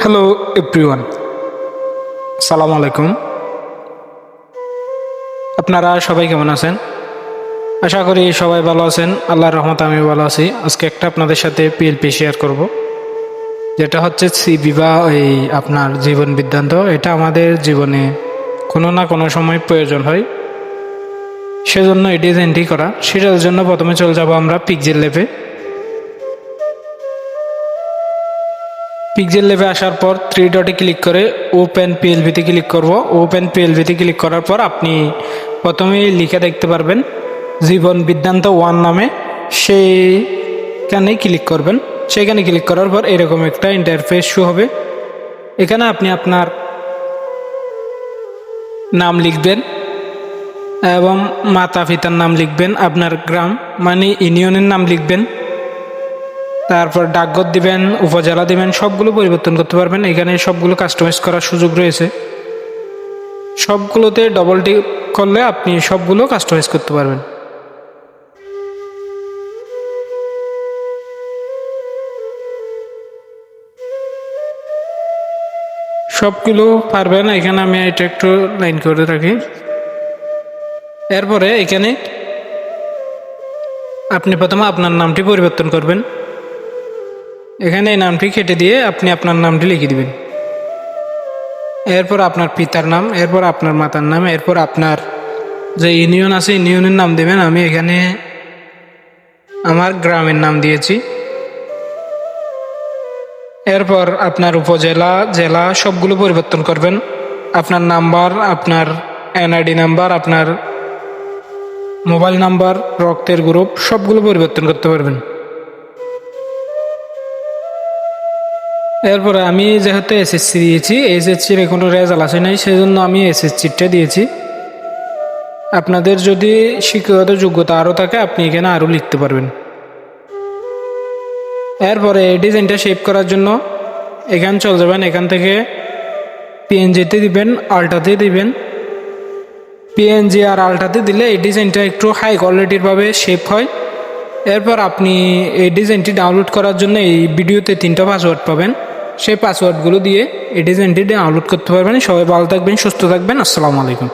Hello everyone সালাম আলাইকুম আপনারা সবাই কেমন আছেন আশা করি সবাই ভালো আছেন আল্লাহর রহমত আমি ভালো আছি আজকে একটা আপনাদের সাথে পিএলপি শেয়ার করব যেটা হচ্ছে সি বা এই আপনার জীবন বিদ্যান্ত এটা আমাদের জীবনে কোনো না কোনো সময় প্রয়োজন হয় সেজন্য এই ডিজাইনটি করা সেটার জন্য প্রথমে চলে যাব আমরা পিকজেল লেপে পিকজেল লেভে আসার পর থ্রি ডটে ক্লিক করে ওপেন পিএলভিতে ক্লিক করব। ওপেন পিএলভিতে ক্লিক করার পর আপনি প্রথমেই লিখে দেখতে পারবেন জীবন বিদ্যান্ত ওয়ান নামে। সেইখানেই ক্লিক করবেন। সেখানে ক্লিক করার পর এরকম একটা ইন্টারফেস শো হবে। এখানে আপনি আপনার নাম লিখবেন এবং মাতা পিতার নাম লিখবেন, আপনার গ্রাম মানে ইউনিয়নের নাম লিখবেন। তারপর ডাকঘর দিবেন, উপজেলা দিবেন, সবগুলো পরিবর্তন করতে পারবেন। এখানে সবগুলো কাস্টমাইজ করার সুযোগ রয়েছে। সবগুলোতে ডবল টিক করলে আপনি সবগুলো কাস্টমাইজ করতে পারবেন। সবগুলো পারবেন, এখানে আমি এটা একটু লাইন করে রাখি। এরপরে এখানে আপনি প্রথমে আপনার নামটি পরিবর্তন করবেন। এখানে এই নামটি কেটে দিয়ে আপনি আপনার নামটি লিখে দিবেন। এরপর আপনার পিতার নাম, এরপর আপনার মাতার নাম, এরপর আপনার যে ইউনিয়ন আছে, ইউনিয়নের নাম দেবেন। আমি এখানে আমার গ্রামের নাম দিয়েছি। এরপর আপনার উপজেলা, জেলা সবগুলো পরিবর্তন করবেন। আপনার নাম্বার, আপনার এনআইডি নাম্বার, আপনার মোবাইল নাম্বার, রক্তের গ্রুপ, সবগুলো পরিবর্তন করতে পারবেন। এরপরে আমি যেহেতু এসএসসি দিয়েছি এসএসসির কোনো রেজাল্ট আসে নাই সেই জন্য আমি এসএসসিটা দিয়েছি। আপনাদের যদি শিক্ষাগত যোগ্যতা আরও থাকে, আপনি এখানে আরও লিখতে পারবেন। এরপরে এই ডিজাইনটা শেপ করার জন্য এখানে চলে যাবেন, এখান থেকে পিএনজিতে দিবেন আল্টাতে দিবেন। পিএনজি আর আল্টাতে দিলে এই ডিজাইনটা একটু হাই কোয়ালিটিরভাবে শেপ হয়। এরপর আপনি এই ডিজাইনটি ডাউনলোড করার জন্য এই ভিডিওতে তিনটা পাসওয়ার্ড পাবেন। সেই পাসওয়ার্ডগুলো দিয়ে এই ডিজাইনটি ডাউনলোড করতে পারবেন। সবাই ভালো থাকবেন, সুস্থ থাকবেন। আসসালামু আলাইকুম।